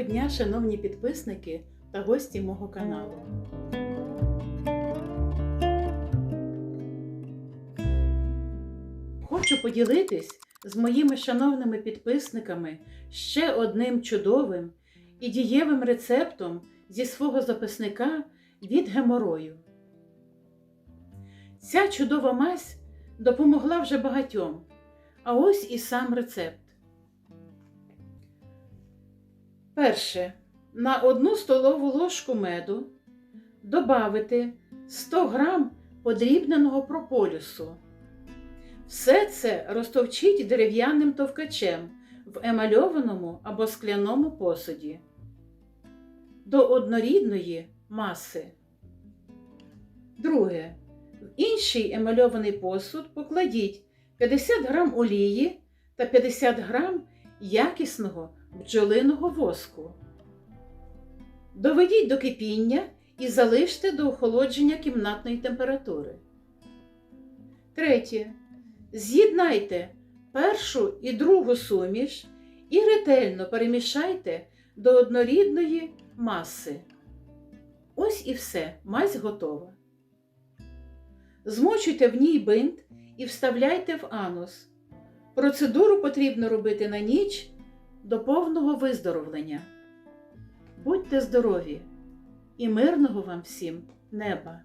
Доброго дня, шановні підписники та гості мого каналу. Хочу поділитись з моїми шановними підписниками ще одним чудовим і дієвим рецептом зі свого записника від геморою. Ця чудова мазь допомогла вже багатьом, а ось і сам рецепт. Перше. На одну столову ложку меду добавити 100 грам подрібненого прополісу. Все це розтовчіть дерев'яним товкачем в емальованому або скляному посуді до однорідної маси. Друге. В інший емальований посуд покладіть 50 грам олії та 50 грам якісного бджолиного воску. Доведіть до кипіння і залиште до охолодження кімнатної температури. Третє. З'єднайте першу і другу суміш і ретельно перемішайте до однорідної маси. Ось і все, мазь готова. Змочуйте в ній бинт і вставляйте в анус. Процедуру потрібно робити на ніч до повного виздоровлення. Будьте здорові і мирного вам всім неба!